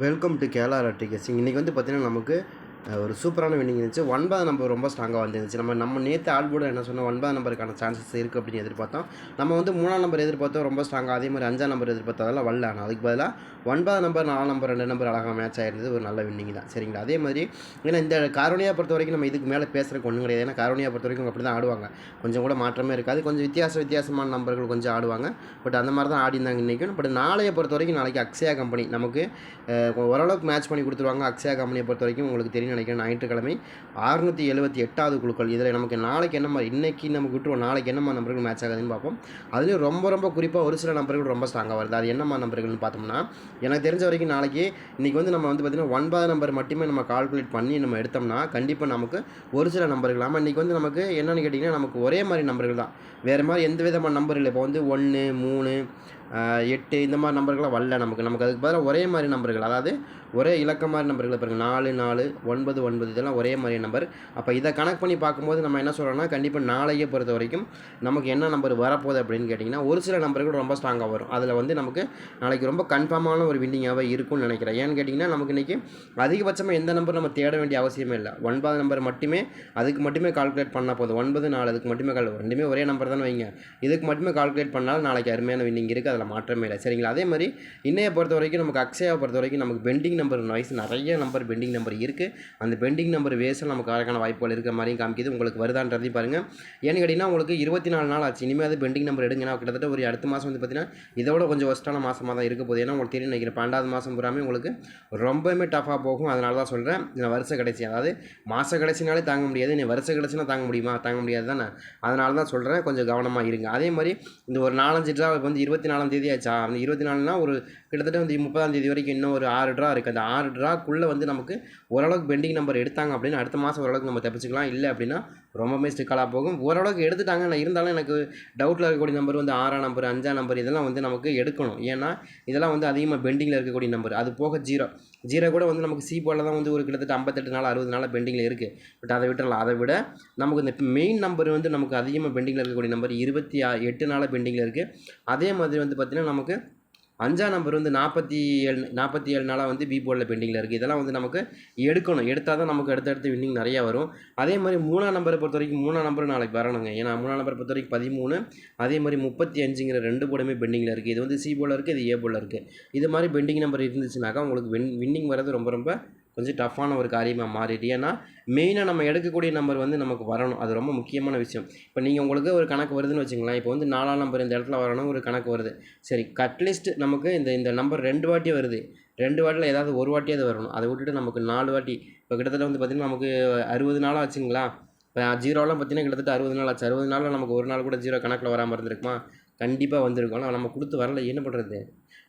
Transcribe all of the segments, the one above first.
Welcome to Kerala டிக்கெட்ஸிங் இன்றைக்கி வந்து பார்த்திங்கன்னா நமக்கு ஒரு சூப்பரான வின்னிங் இருந்துச்சு. ஒன்பது நம்பர் ரொம்ப ஸ்ட்ராங்காக வந்துருந்துச்சு. நம்ம நம்ம நேற்று ஆல்போர்டு என்ன சொன்னால் ஒன்பது நம்பருக்கான சான்சஸ் இருக்குது அப்படின்னு எதிர்பார்த்தோம். நம்ம வந்து மூணாம் நம்பர் எதிர்பார்த்தோம். ரொம்ப ஸ்ட்ராங்காக அதே மாதிரி அஞ்சாம் நம்பர் எதிர்பார்த்ததெல்லாம் வரல. ஆனால் அதுக்கு பதிலாக ஒன்பது நம்பர் நாலு நம்பர் ரெண்டு நம்பர் அழகாக மேட்ச் ஆயிருந்தது. ஒரு நல்ல வின்னிங் தான். சரிங்களா? அதே மாதிரி ஏன்னா இந்த காரோனியா பொறுத்த வரைக்கும் நம்ம இதுக்கு மேலே பேசுகிறதுக்கு ஒன்றும் கிடையாது. ஏன்னா காரோனியா பொறுத்த வரைக்கும் அப்படி தான் ஆடுவாங்க. கொஞ்சம் கூட மாற்றமே இருக்காது. கொஞ்சம் வித்தியாச வித்தியாசமான நம்பர்கள் கொஞ்சம் ஆடுவாங்க. பட் அந்த மாதிரி தான் ஆடிந்தாங்க இன்றைக்கும் பட் நாளைய பொறுத்த வரைக்கும் நாளைக்கு அக்ஷயா கம்பெனி நமக்கு ஓரளவுக்கு மேட்ச் பண்ணி கொடுத்துருவாங்க. அக்ஷயா கம்பெனியை பொறுத்த வரைக்கும் உங்களுக்கு தெரியும். நினைக்கிறேன். ஞாயிற்றுக்கிழமை அறுநூற்றி எழுபத்தி எட்டாவது குழுக்கள். இதில் நமக்கு நாளைக்கு என்ன மாதிரி இன்னைக்கு நமக்கு விட்டுருவோம். நாளைக்கு என்னமா நம்பர்கள் மேட்ச் ஆகுதுன்னு பார்ப்போம். அதுலேயும் ரொம்ப ரொம்ப குறிப்பாக ஒரு சில நம்பர்கள் ரொம்ப ஸ்ட்ராங்காக வருது. அது என்னமா நம்பர்கள்னு பார்த்தோம்னா எனக்கு தெரிஞ்ச வரைக்கும் நாளைக்கு இன்றைக்கி வந்து நம்ம வந்து பார்த்திங்கன்னா ஒன்பது நம்பர் மட்டுமே நம்ம கால்குலேட் பண்ணி நம்ம எடுத்தோம்னா கண்டிப்பாக நமக்கு ஒரு சில நம்பர்கள் ஆமாம் இன்றைக்கி வந்து நமக்கு என்னென்னு கேட்டிங்கன்னா நமக்கு ஒரே மாதிரி நம்பர்கள் தான். வேறு மாதிரி எந்த விதமான நம்பர் இல்லை. இப்போ வந்து ஒன்று மூணு எட்டு இந்த மாதிரி நம்பர்களாக வரல நமக்கு. நமக்கு அதுக்கு பதிலாக ஒரே மாதிரி நம்பர்கள். அதாவது ஒரே இலக்க மாதிரி நம்பர்கள் பாருங்க. நாலு நாலு ஒன்பது ஒன்பது இதெல்லாம் ஒரே மாதிரி நம்பர். அப்போ இதை கணக்கு பண்ணி பார்க்கும்போது நம்ம என்ன சொல்கிறோம்னா கண்டிப்பாக நாளையே பொறுத்த வரைக்கும் நமக்கு என்ன நம்பர் வரப்போகுது அப்படின்னு கேட்டிங்கன்னா ஒரு சில நம்பர்கள் ரொம்ப ஸ்ட்ராங்காக வரும். அதில் வந்து நமக்கு நாளைக்கு ரொம்ப கன்ஃபார்மான ஒரு வின்னிங்காகவே இருக்கும்னு நினைக்கிறேன். ஏன்னு கேட்டிங்கன்னா நமக்கு இன்றைக்கி அதிகபட்சமாக எந்த நம்பர் நம்ம தேட வேண்டிய அவசியமே இல்லை. ஒன்பது நம்பர் மட்டுமே அதுக்கு மட்டுமே கால்குலேட் பண்ணால் போதும். ஒன்பது நாலு அதுக்கு மட்டுமே கால் ரெண்டுமே ஒரே நம்பர் தானே வைங்க. இதுக்கு மட்டுமே கால்குலேட் பண்ணாலும் நாளைக்கு அருமையான வின்னிங் இருக்குது அதில் மாற்றமே இல்லை. சரிங்களா? அதே மாதிரி இன்னையை பொறுத்த வரைக்கும் நமக்கு அக்ஷயாவை பொறுத்த வரைக்கும் நமக்கு பெண்டிங் நம்பர் வயசு நிறைய நம்பர் பெண்டிங் நம்பர் இருக்குது அந்த பெண்டிங் நம்பர் வேஸில் நமக்கு அதற்கான வாய்ப்புகள் இருக்கிற மாதிரியும் காமிக்குது. உங்களுக்கு வருதான்றதையும் பாருங்கள் ஏன்னு கேட்டிங்கன்னா உங்களுக்கு இருபத்தி நாலு நாள் ஆச்சு. இனிமேல் அது பெண்டிங் நம்பர் எடுங்கன்னா கிட்டத்தட்ட ஒரு அடுத்த மாதம் வந்து பார்த்தீங்கன்னா இதோட கொஞ்சம் ஒஸ்ட்டான மாதமாக தான் இருக்க போகுது. ஏன்னா உங்களுக்கு தெரியும் நினைக்கிறேன். பன்னெண்டாவது மாதம் பூராமே உங்களுக்கு ரொம்பவுமே டஃபாக போகும். அதனால தான் சொல்கிறேன் இந்த வருஷ கடைசி அதாவது மாத கடைசினாலே தாங்க முடியாது. நீ வருஷ கடைசினா தாங்க முடியுமா? தாங்க முடியாது தானே? அதனால தான் சொல்கிறேன் கொஞ்சம் கவனமாக இருங்க. அதே மாதிரி இந்த ஒரு நாலஞ்சு ட்ரா வந்து இருபத்தி நாலாம் தேதி ஆச்சா அந்த இருபத்தி நாலுனா ஒரு கிட்டத்தட்ட வந்து முப்பதாம் தேதி வரைக்கும் இன்னும் ஒரு ஆறு ட்ரா இருக்குது அந்த ஆறு ட்ராக்குள்ளே வந்து நமக்கு ஓரளவுக்கு பெண்டிங் நம்பர் எடுத்தாங்க அப்படின்னு அடுத்த மாதம் ஓரளவுக்கு நம்ம தப்பிச்சுக்கலாம். இல்லை அப்படின்னா ரொம்பவே ஸ்டிக்கலாக போகும். ஓரளவுக்கு எடுத்துட்டாங்க. நான் இருந்தாலும் எனக்கு டவுட்டில் இருக்கக்கூடிய நம்பர் வந்து ஆறாம் நம்பர் அஞ்சாம் நம்பர் இதெல்லாம் வந்து நமக்கு எடுக்கணும். ஏன்னா இதெல்லாம் வந்து அதிகமாக பெண்டிங்கில் இருக்கக்கூடிய நம்பர் அது போக ஜீரோ ஜீரோ கூட வந்து நமக்கு சி போல தான் வந்து ஒரு கிட்டத்தட்ட ஐம்பத்தெட்டு நாள் அறுபது நாள் பெண்டிங்கில் இருக்குது பட் அதை விட்டுறலாம். அதை விட நமக்கு இந்த மெயின் நம்பர் வந்து நமக்கு அதிகமாக பெண்டிங்கில் இருக்கக்கூடிய நம்பர் இருபத்தி எட்டு நாள் பெண்டிங்கில் இருக்குது அதே மாதிரி வந்து பார்த்திங்கன்னா நமக்கு அஞ்சாம் நம்பர் வந்து நாற்பத்தி ஏழு நாற்பத்தி ஏழு நாளாக வந்து பி போர்டில் பெண்டிங்கில் இருக்குது இதெல்லாம் வந்து நமக்கு எடுக்கணும். எடுத்தால் தான் நமக்கு அடுத்தடுத்து வின்னிங் நிறையா வரும். அதே மாதிரி மூணாம் நம்பரை பொறுத்த வரைக்கும் மூணாம் நம்பர் நாளைக்கு வரணுங்க. ஏன்னா மூணாம் நம்பரை பொறுத்த வரைக்கும் பதிமூணு அதே மாதிரி முப்பத்தி அஞ்சுங்கிற ரெண்டு போர்டுமே பெண்டிங்கில் இருக்குது இது வந்து சி போர்டில் இருக்குது இது ஏ போர்டில் இருக்குது இது மாதிரி பெண்டிங் நம்பர் இருந்துச்சுனாக்கா உங்களுக்கு வின் வின்னிங் வர்றது ரொம்ப ரொம்ப கொஞ்சம் டஃப்பான ஒரு காரியமாக மாறிடு ஏன்னா மெயினாக நம்ம எடுக்கக்கூடிய நம்பர் வந்து நமக்கு வரணும். அது ரொம்ப முக்கியமான விஷயம். இப்போ நீங்கள் உங்களுக்கு ஒரு கணக்கு வருதுன்னு வச்சுங்களேன் இப்போ வந்து நாலாம் நம்பர் இந்த இடத்துல வரணும் ஒரு கணக்கு வருது. சரி அட்லீஸ்ட் நமக்கு இந்த இந்த நம்பர் ரெண்டு வாட்டி வருது. ரெண்டு வாட்டியில் ஏதாவது ஒரு வாட்டியாவது வரணும். அதை விட்டுட்டு நமக்கு நாலு வாட்டி. இப்போ கிட்டத்தட்ட வந்து பார்த்திங்கன்னா நமக்கு அறுபது நாளாக ஆச்சுங்களா? இப்போ ஜீரோலாம் பார்த்தீங்கன்னா கிட்டத்தட்ட அறுபது நாள் ஆச்சு. அறுபது நாளில் நமக்கு ஒரு நாள் கூட ஜீரோ கணக்கில் வராமல் இருந்திருக்குமா? கண்டிப்பாக வந்திருக்கும். ஆனால் நம்ம கொடுத்து வரல என்ன பண்ணுறது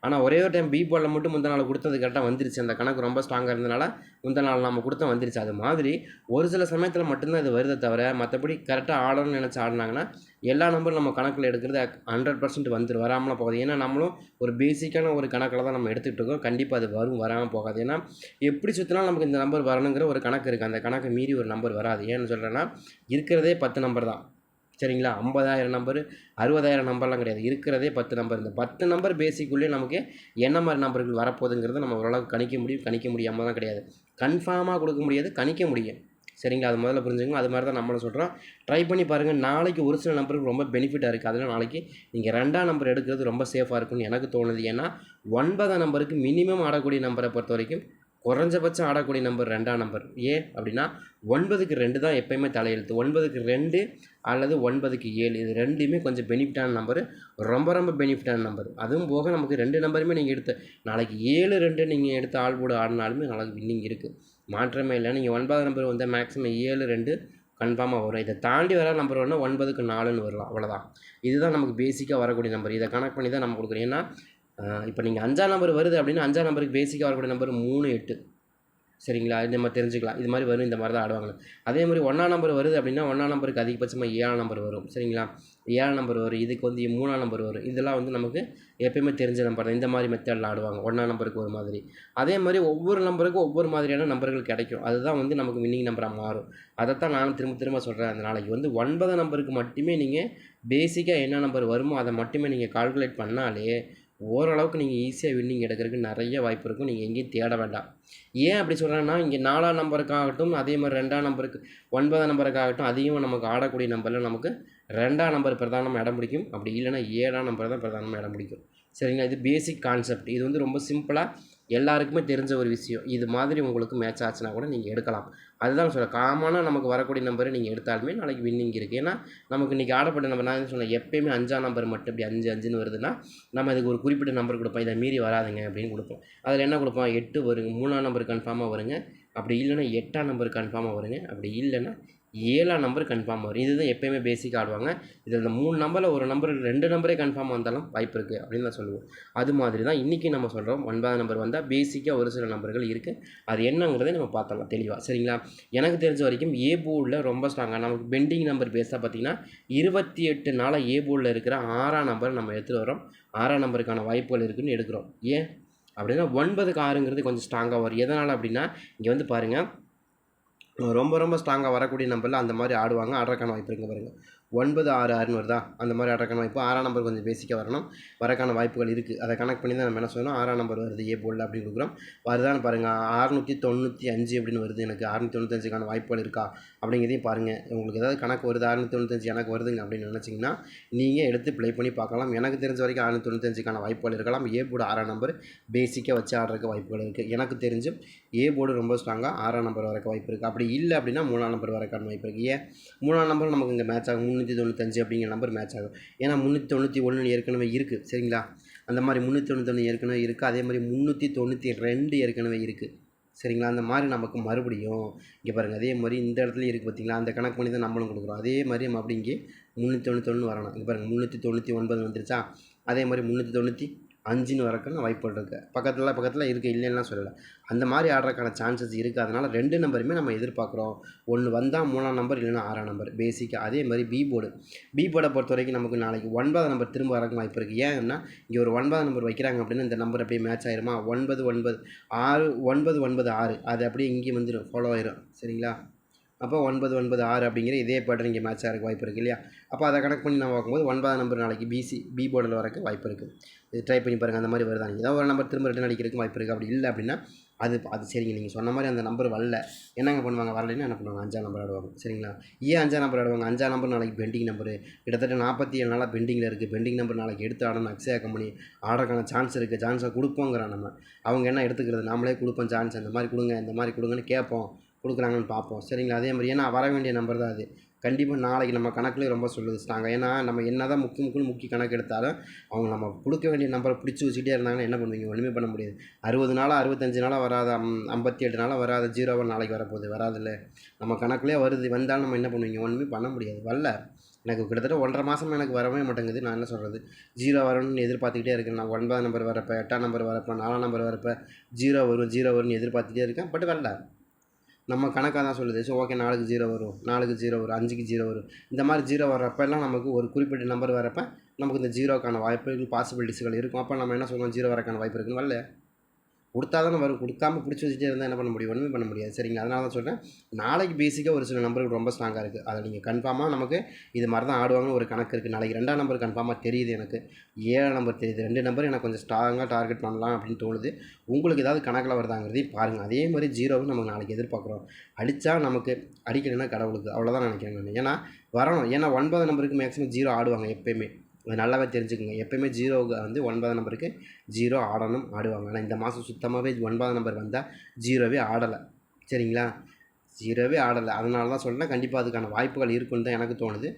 ஆனால் ஒரே ஒரு டைம் பி போர்டில் மட்டும் முந்தின நாள் கொடுத்தது கரெக்டாக வந்துருச்சு. அந்த கணக்கு ரொம்ப ஸ்ட்ராங்காக இருந்தனால முந்தின நாள் நம்ம கொடுத்த வந்துருச்சு. அது மாதிரி ஒரு சில சமயத்தில் மட்டும்தான் இது வருதே தவிர மற்றபடி கரெக்டாக ஆடணும்னு நினச்சி ஆடினாங்கன்னா எல்லா நம்பரும் நம்ம கணக்கில் எடுக்கிறது ஹண்ட்ரட் பர்சன்ட் வந்துட்டு வராமலாம் போகாது. ஏன்னா நம்மளும் ஒரு பேசிக்கான ஒரு கணக்கில் தான் நம்ம எடுத்துகிட்டு இருக்கோம். கண்டிப்பாக அது வரும் வராமல் போகாது. ஏன்னா எப்படி சுற்றினாலும் நமக்கு இந்த நம்பர் வரணுங்கிற ஒரு கணக்கு இருக்குது அந்த கணக்கை மீறி ஒரு நம்பர் வராது. ஏன்னு சொல்கிறேன்னா இருக்கிறதே பத்து நம்பர் தான். சரிங்களா? ஐம்பதாயிரம் நம்பர் அறுபதாயிரம் நம்பர்லாம் கிடையாது. இருக்கிறதே பத்து நம்பர் இந்த பத்து நம்பர் பேசிக்குள்ளே நமக்கு என்ன மாதிரி நம்பர்கள் வரப்போகுதுங்கிறத நம்ம ஓரளவுக்கு கணிக்க முடியும். கணிக்க முடியாமல் தான் கிடையாது கன்ஃபார்மாக கொடுக்க முடியாது கணிக்க முடியும். சரிங்களா? அது முதல்ல புரிஞ்சுங்க அது மாதிரி தான் நம்மளும் சொல்கிறோம் ட்ரை பண்ணி பாருங்கள் நாளைக்கு ஒரு சில நம்பருக்கு ரொம்ப பெனிஃபிட்டாக இருக்குது அதில் நாளைக்கு நீங்கள் ரெண்டாம் நம்பர் எடுக்கிறது ரொம்ப சேஃபாக இருக்கும்னு எனக்கு தோணுது. ஏன்னா ஒன்பதாம் நம்பருக்கு மினிமம் ஆடக்கூடிய நம்பரை பொறுத்த வரைக்கும் குறைஞ்சபட்சம் ஆடக்கூடிய நம்பர் ரெண்டாம் நம்பர் ஏன் அப்படின்னா ஒன்பதுக்கு ரெண்டு தான் எப்பயுமே தலையெழுத்து. ஒன்பதுக்கு ரெண்டு அல்லது ஒன்பதுக்கு ஏழு. இது ரெண்டுமே கொஞ்சம் பெனிஃபிட்டான நம்பர் ரொம்ப ரொம்ப பெனிஃபிட்டான நம்பர் அதுவும் போக நமக்கு ரெண்டு நம்பருமே நீங்கள் எடுத்து நாளைக்கு ஏழு ரெண்டு நீங்கள் எடுத்து ஆள் போடு ஆடினாலுமே நாளைக்கு வின்னிங் இருக்குது மாற்றமே இல்லை. நீங்கள் ஒன்பது நம்பர் வந்து மேக்ஸிமம் ஏழு ரெண்டு கன்ஃபார்மாக வரும். இதை தாண்டி வர நம்பர் ஒன்று ஒன்பதுக்கு நாலுன்னு வரலாம். அவ்வளோதான் இதுதான் நமக்கு பேசிக்காக வரக்கூடிய நம்பர் இதை கணக்கு பண்ணி தான் நம்ம கொடுக்குறோம் ஏன்னா இப்போ நீங்கள் அஞ்சாம் நம்பர் வருது அப்படின்னா அஞ்சாம் நம்பருக்கு பேசிக்காக வரக்கூடிய நம்பர் மூணு எட்டு. சரிங்களா? இது நம்ம தெரிஞ்சுக்கலாம். இது மாதிரி வரும் இந்த மாதிரி தான் ஆடுவாங்க. அதே மாதிரி ஒன்றாம் நம்பர் வருது அப்படின்னா ஒன்றாம் நம்பருக்கு அதிகபட்சமாக ஏழாம் நம்பர் வரும். சரிங்களா? ஏழாம் நம்பர் வரும். இதுக்கு வந்து மூணாம் நம்பர் வரும். இதெல்லாம் வந்து நமக்கு எப்பயுமே தெரிஞ்ச நம்பர் தான். இந்த மாதிரி மெத்தடில் ஆடுவாங்க. ஒன்றாம் நம்பருக்கு ஒரு மாதிரி. அதே மாதிரி ஒவ்வொரு நம்பருக்கும் ஒவ்வொரு மாதிரியான நம்பர்கள் கிடைக்கும். அதுதான் வந்து நமக்கு வின்னிங் நம்பராக மாறும். அதைத்தான் நானும் திரும்ப திரும்ப சொல்கிறேன் அந்த நாளைக்கு வந்து ஒன்பதாம் நம்பருக்கு மட்டுமே நீங்கள் பேசிக்காக என்ன நம்பர் வருமோ அதை மட்டுமே நீங்கள் கால்குலேட் பண்ணாலே ஓரளவுக்கு நீங்கள் ஈஸியாக வின்னிங் எடுக்கிறதுக்கு நிறைய வாய்ப்பு இருக்கும். நீங்கள் எங்கேயும் தேட வேண்டாம். ஏன் அப்படி சொல்கிறேன்னா இங்கே நாலாம் நம்பருக்காகட்டும் அதே மாதிரி ரெண்டாம் நம்பருக்கு ஒன்பதாம் நம்பருக்காகட்டும் அதிகமாக நமக்கு ஆடக்கூடிய நம்பரில் நமக்கு ரெண்டாம் நம்பர் பிரதானம் இடம் பிடிக்கும். அப்படி இல்லைன்னா ஏழாம் நம்பர் தான் பிரதானமாக இடம் பிடிக்கும். சரிங்களா? இது பேசிக் கான்செப்ட் இது வந்து ரொம்ப சிம்பிளாக எல்லாருக்குமே தெரிஞ்ச ஒரு விஷயம். இது மாதிரி உங்களுக்கு மேட்ச் ஆச்சுன்னா கூட நீங்கள் எடுக்கலாம். அதுதான் சொல்ல காமனாக நமக்கு வரக்கூடிய நம்பரை நீங்கள் எடுத்தாலுமே நாளைக்கு வின்னிங் இருக்குது ஏன்னா நமக்கு இன்றைக்கி ஆடப்பட்ட நம்பர் நான் என்ன சொன்னேன் எப்பயுமே அஞ்சாம் நம்பர் மட்டும் இப்படி அஞ்சு அஞ்சுன்னு வருதுன்னா நம்ம அதுக்கு ஒரு குறிப்பிட்ட நம்பர் கொடுப்போம். இதை மீறி வராதுங்க அப்படின்னு கொடுப்போம். அதில் என்ன கொடுப்போம்? எட்டு வருங்க. மூணாம் நம்பர் கன்ஃபார்மாக வருங்க. அப்படி இல்லைன்னா எட்டாம் நம்பர் கன்ஃபார்மாக வருங்க. அப்படி இல்லைன்னா ஏழாம் நம்பர் கன்ஃபார்ம் வரும் இதுதான் எப்போயுமே பேசிக் ஆடுவாங்க. இதில் இந்த மூணு நம்பரில் ஒரு நம்பர் ரெண்டு நம்பரே கன்ஃபார்ம் வந்தாலும் வாய்ப்பு இருக்குது அப்படின்னு தான் சொல்லுவோம் அது மாதிரி தான் இன்றைக்கி நம்ம சொல்கிறோம் ஒன்பதாம் நம்பர் வந்தால் பேசிக்காக ஒரு சில நம்பர்கள் இருக்குது அது என்னங்கிறதை நம்ம பார்த்தலாம் தெளிவாக சரிங்களா? எனக்கு தெரிஞ்ச வரைக்கும் ஏ போர்டில் ரொம்ப ஸ்ட்ராங்காக நமக்கு பெண்டிங் நம்பர் பேஸாக பார்த்தீங்கன்னா இருபத்தி எட்டு நாளாக ஏ போர்டில் இருக்கிற ஆறாம் நம்பர் நம்ம எடுத்துகிட்டு வரோம் ஆறாம் நம்பருக்கான வாய்ப்புகள் இருக்குதுன்னு எடுக்கிறோம். ஏன்? அப்படின்னா ஒன்பதுக்கு ஆறுங்கிறது கொஞ்சம் ஸ்ட்ராங்காக வரும். எதனால் அப்படின்னா இங்கே வந்து பாருங்கள் ரொம்ப ரொம்ப ஸ்ட்ராங்காக வரக்கூடிய நம்பரில் அந்த மாதிரி ஆடுவாங்க. ஆடுறக்கான வாய்ப்பு இருக்குங்க பாருங்கள் ஒன்பது ஆறு ஆறுன்னு வருதா? அந்த மாதிரி அடக்கணும் வாய்ப்பு ஆறாம் நம்பர் கொஞ்சம் பேசிக்காக வரணும். வரக்கான வாய்ப்புகள் இருக்குது அதை கனெக்ட் பண்ணி தான் நம்ம என்ன சொல்லணும்? ஆறாம் நம்பர் வருது ஏ போல் அப்படின்னு கொடுக்குறோம். வருதான்னு பாருங்கள் அறுநூற்றி தொண்ணூற்றி அஞ்சு அப்படின்னு வருது. எனக்கு அறுநூற்றி தொண்ணூத்தஞ்சுக்கான வாய்ப்புகள் இருக்கா? அப்படிங்கிறதையும் பாருங்கள் உங்களுக்கு ஏதாவது கணக்கு வருது அறுநூற்றி தொண்ணூத்தஞ்சு எனக்கு வருதுங்க அப்படின்னு நினச்சிங்கன்னா நீங்கள் எடுத்து ப்ளே பண்ணி பார்க்கலாம். எனக்கு தெரிஞ்ச வரைக்கும் அறுநூற்றி தொண்ணூத்தஞ்சுக்கான வாய்ப்புகள் இருக்கலாம். ஏ போர்டு ஆறாம் நம்பர் பேசிக்காக வச்சு ஆடுறதுக்கு வாய்ப்புகள் இருக்குது எனக்கு தெரிஞ்சு ஏ போர்டு ரொம்ப ஸ்ட்ராங்காக ஆறாம் நம்பர் வரக்க வாய்ப்பு இருக்குது அப்படி இல்லை அப்படின்னா மூணாம் நம்பர் வரக்கான வாய்ப்பு இருக்குது ஏன்? மூணாம் நம்பர் நமக்கு இங்கே மேட்ச் ஆகும். முந்நூற்றி தொண்ணூத்தஞ்சு அப்படிங்கிற நம்பர் மேட்ச் ஆகும். ஏன்னா முந்நூற்றி தொண்ணூற்றி ஒன்று ஏற்கனவே இருக்குது சரிங்களா? அந்த மாதிரி முந்நூற்றி தொண்ணூத்தொன்று ஏற்கனவே இருக்குது அதே மாதிரி முந்நூற்றி தொண்ணூற்றி ரெண்டு ஏற்கனவே இருக்குது சரிங்களா? அந்த மாதிரி நமக்கு மறுபடியும் இங்கே பாருங்கள் அதே மாதிரி இந்த இடத்துல இருக்குது பார்த்தீங்களா அந்த கணக்கு பண்ணி தான் நம்மளும் கொடுக்குறோம். அதே மாதிரி நம்ம அப்படி இங்கே முந்நூற்றி தொண்ணூத்தொன்று வரணும். இங்கே பாருங்கள் முந்நூற்றி தொண்ணூற்றி ஒன்பது வந்துருச்சா? அதே மாதிரி முந்நூற்றி தொண்ணூற்றி அஞ்சுன்னு வரக்கான வாய்ப்புகள் இருக்குது பக்கத்தில் பக்கத்தில் இருக்குது இல்லைன்னா சொல்லலை. அந்த மாதிரி ஆடுறதுக்கான சான்சஸ் இருக்குது அதனால் ரெண்டு நம்பருமே நம்ம எதிர்பார்க்குறோம். ஒன்று வந்தால் மூணாம் நம்பர் இல்லைன்னா ஆறாம் நம்பர் பேசிக்காக அதே மாதிரி பி போர்டு பி போர்டை பொறுத்த வரைக்கும் நமக்கு நாளைக்கு ஒன்பதாம் நம்பர் திரும்ப வரக்கு வாய்ப்பு இருக்குது ஏன்னா இங்கே ஒரு ஒன்பதாம் நம்பர் வைக்கிறாங்க அப்படின்னா இந்த நம்பர் அப்படியே மேட்ச் ஆயிருமா? ஒன்பது ஒன்பது ஆறு ஒன்பது ஒன்பது ஆறு. அது அப்படியே இங்கேயும் வந்துடும் ஃபாலோ ஆயிரும். சரிங்களா? அப்போ ஒன்பது ஒன்பது ஆறு அப்படிங்கிற இதே பேட்டர் இங்கே மேட்ச் ஆகிறக்கு வாய்ப்பு இருக்குது இல்லையா? அப்போ அதை கணக்கு பண்ணி நம்ம பார்க்கும்போது ஒன்பதாம் நம்பர் நாளைக்கு பிசி பி போர்டில் வரக்கு வாய்ப்பு இருக்குது இது ட்ரை பண்ணி பாருங்கள் அந்த மாதிரி வருதாங்க ஏதாவது ஒரு நம்பர் திரும்ப ரிட்டன் அடிக்கிறதுக்கு வாய்ப்பு இருக்குது அப்படி இல்லை அப்படின்னா அது அது சரிங்க. நீங்கள் சொன்ன மாதிரி அந்த நம்பர் வரல. என்னங்க பண்ணுவாங்க? வரலைன்னா என்ன பண்ணுவாங்க? அஞ்சாம் நம்பர் ஆடுவாங்க. சரிங்களா? ஏன் அஞ்சாம் நம்பர் ஆடுவாங்க? அஞ்சாம் நம்பர் நாளைக்கு பெண்டிங் நம்பர் கிட்டத்தட்ட நாற்பத்தி ஏழு நாளாக பெண்டிங்கில் இருக்குது பெண்டிங் நம்பர் நாளைக்கு எடுத்து ஆடணும். அக்ஸே கம்பெனி ஆடுறதுக்கான சான்ஸ் இருக்குது சான்ஸை கொடுப்போங்கிறான் நம்ம. அவங்க என்ன எடுத்துக்கிறது? நாமளே கொடுப்போம் சான்ஸ் அந்த மாதிரி கொடுங்க இந்த மாதிரி கொடுங்கன்னு கேட்போம். கொடுக்குறாங்கன்னு பார்ப்போம். சரிங்களா? அதே மாதிரி ஏன்னா வர வேண்டிய நம்பர் தான் அது. கண்டிப்பாக நாளைக்கு நம்ம கணக்கில் ரொம்ப சொல்லுது ஸ்ட்ராங்காக ஏன்னா நம்ம என்ன தான் முக்கிய முக்கிய முக்கிய கணக்கு எடுத்தாலும் அவங்க நம்ம கொடுக்க வேண்டிய நம்பரை பிடிச்சி வச்சுக்கிட்டே இருந்தாங்கன்னா என்ன பண்ணுவீங்க? ஒன்றுமே பண்ண முடியாது. அறுபது நாளாக அறுபத்தஞ்சு நாளாக வராத? ஐம்பத்தி எட்டு நாளாக வராத? ஜீரோவாக நாளைக்கு வரப்போகுது. வராதுல்ல. நம்ம கணக்குலேயே வருது. வந்தாலும் நம்ம என்ன பண்ணுவீங்க? ஒன்றுமே பண்ண முடியாது. வரல. எனக்கு கிட்டத்தட்ட ஒன்றரை மாதம் எனக்கு வரவே மாட்டேங்குது. நான் என்ன சொல்கிறது ஜீரோ வரணும்னு எதிர்பார்த்துக்கிட்டே இருக்கேன். நான் ஒன்பதாம் நம்பர் வரப்போ எட்டாம் நம்பர் வரப்போ நாலாம் நம்பர் வரப்போ ஜீரோ வரும் ஜீரோ வரும்னு எதிர்பார்த்துட்டே இருக்கேன். பட் வரல. நம்ம கணக்காக தான் சொல்லுது. ஸோ ஓகே நாலுக்கு ஜீரோ வரும். நாலுக்கு ஜீரோ வரும். அஞ்சுக்கு ஜீரோ வரும். இந்த மாதிரி ஜீரோ வர்றப்பெல்லாம் நமக்கு ஒரு குறிப்பிட்ட நம்பர் வரப்போ நமக்கு இந்த ஜீரோக்கான வாய்ப்புகள் பாசிபிலிட்டிஸ்கள் இருக்கும். அப்போ நம்ம என்ன சொல்லுவோம் ஜீரோ வரக்கான வாய்ப்பு இருக்குன்னு வரல கொடுத்தா தான் வரும். கொடுக்காம பிடிச்சி வச்சுட்டே இருந்தால் என்ன பண்ண முடியும்? ஒன்றுமே பண்ண முடியாது. சரிங்களா அதனால தான் சொல்கிறேன் நாளைக்கு பேசிக்காக ஒரு சில நம்பர்கள் ரொம்ப ஸ்ட்ராங்காக இருக்குது அதை நீங்கள் கன்ஃபார்மாக நமக்கு இது மாதிரி தான் ஆடுவாங்கன்னு ஒரு கணக்கு இருக்குது நாளைக்கு ரெண்டாம் நம்பர் கன்ஃபார்மாக தெரியுது எனக்கு. ஏழாம் நம்பர் தெரியுது. ரெண்டு நம்பர் எனக்கு கொஞ்சம் ஸ்ட்ராங்காக டார்கெட் பண்ணலாம் அப்படின்னு தோணுது. உங்களுக்கு ஏதாவது கணக்கில் வருதாங்கிறதையும் பாருங்கள் அதே மாதிரி ஜீரோவும் நமக்கு நாளைக்கு எதிர்பார்க்குறோம். அடித்தா நமக்கு அடிக்கலைன்னா கடவுளுக்கு. அவ்வளோதான் நினைக்கிறேன் நான். ஏன்னா வரணும். ஏன்னா ஒன்பது நம்பருக்கு மேக்ஸிமம் ஜீரோ ஆடுவாங்க எப்பயுமே. நல்லாவே தெரிஞ்சுக்கோங்க. எப்பயுமே ஜீரோவுக்கு வந்து ஒன்பதாம் நம்பருக்கு ஜீரோ ஆடணும் ஆடுவாங்க. ஆனால் இந்த மாதம் சுத்தமாகவே ஒன்பதாம் நம்பர் வந்தால் ஜீரோவே ஆடலை. சரிங்களா? ஜீரோவே ஆடலை. அதனால தான் சொல்கிறேன் கண்டிப்பாக அதுக்கான வாய்ப்புகள் இருக்குன்னு தான் எனக்கு தோணுது.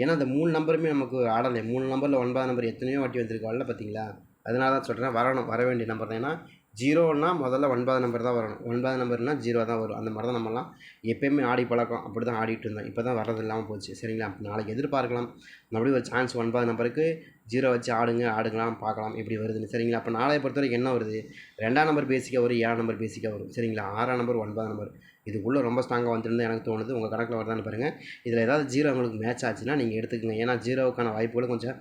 ஏன்னா அந்த மூணு நம்பருமே நமக்கு ஆடலை மூணு நம்பரில் ஒன்பதாம் நம்பர் எத்தனையோ வாட்டி வந்திருக்கு வரல பார்த்தீங்களா அதனால தான் சொல்கிறேன் வரணும் வர வேண்டிய நம்பர் தான். ஏன்னா ஜீரோன்னா முதல்ல ஒன்பது நம்பர் தான் வரணும். ஒன்பது நம்பர்னா ஜீரோ தான் வரும். அந்த மாதிரி தான் நம்மலாம் எப்போயுமே ஆடி பழக்கம். அப்படி தான் ஆடிட்டு இருந்தோம். இப்போ தான் வரது இல்லாமல் போச்சு. சரிங்களா? நாளைக்கு எதிர்பார்க்கலாம். மறுபடியும் ஒரு சான்ஸ் ஒன்பது நம்பருக்கு ஜீரோ வச்சு ஆடுங்க ஆடுங்கலாம் பார்க்கலாம் எப்படி வருதுன்னு. சரிங்களா? அப்போ நாளைய பொறுத்த வரைக்கும் என்ன வருது? ரெண்டாம் நம்பர் பேசிக்காக வரும் ஏழாம் நம்பர் பேசிக்காக வரும். சரிங்களா? ஆறாம் நம்பர் ஒன்பதாம் நம்பர் இதுக்குள்ளே ரொம்ப ஸ்ட்ராங்காக வந்துருந்து எனக்கு தோணுது. உங்கள் கணக்கில் வருதான்னு பாருங்கள் இதில் ஏதாவது ஜீரோ உங்களுக்கு மேட்ச் ஆச்சுன்னா நீங்கள் எடுத்துக்கங்க. ஏன்னா ஜீரோவுக்கான வாய்ப்புகளும் கொஞ்சம்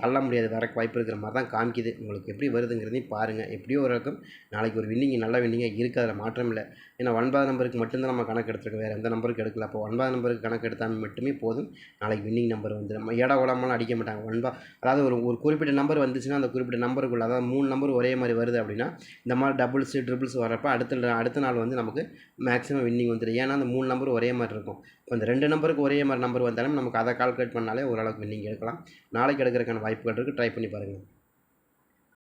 தள்ள முடியாது வரக்கு வாய்ப்பு இருக்கிற மாதிரி தான் காமிக்குது. உங்களுக்கு எப்படி வருதுங்கிறதையும் பாருங்கள் எப்படியோ ஒரு ரகம் நாளைக்கு ஒரு வின்னிங் நல்ல வின்னிங்காக இருக்குது அதில் மாற்றம் இல்லை. ஏன்னா ஒன்பது நம்பருக்கு மட்டும்தான் நம்ம கணக்கு எடுத்துருக்கோம் வேறு எந்த நம்பருக்கு எடுக்கல. அப்போ ஒன்பது நம்பருக்கு கணக்கு எடுத்தால் மட்டுமே போதும். நாளைக்கு வின்னிங் நம்பர் வந்து நம்ம இட உடம்பெல்லாம் அடிக்க மாட்டாங்க. ஒன்பா அதாவது ஒரு ஒரு குறிப்பிட்ட நம்பர் வந்துச்சுன்னா அந்த குறிப்பிட்ட நம்பருக்குள்ள அதாவது மூணு நம்பர் ஒரே மாதிரி வருது அப்படின்னா இந்த மாதிரி டபுள்ஸு ட்ரிபிள்ஸ் வரப்போ அடுத்த அடுத்த நாள் வந்து நமக்கு மேக்ஸிமம் வின்னிங் வந்துடும் ஏன்னா அந்த மூணு நம்பர் ஒரே மாதிரி இருக்கும். இந்த ரெண்டு நம்பருக்கு ஒரே மாதிரி நம்பர் வந்தாலும் நமக்கு அதை கால்குலேட் பண்ணாலே ஓரளவுக்கு வின்னிங் எடுக்கலாம். நாளைக்கு எடுக்கிறதுக்கான வாய்ப்புகள் இருக்குது ட்ரை பண்ணி பாருங்கள்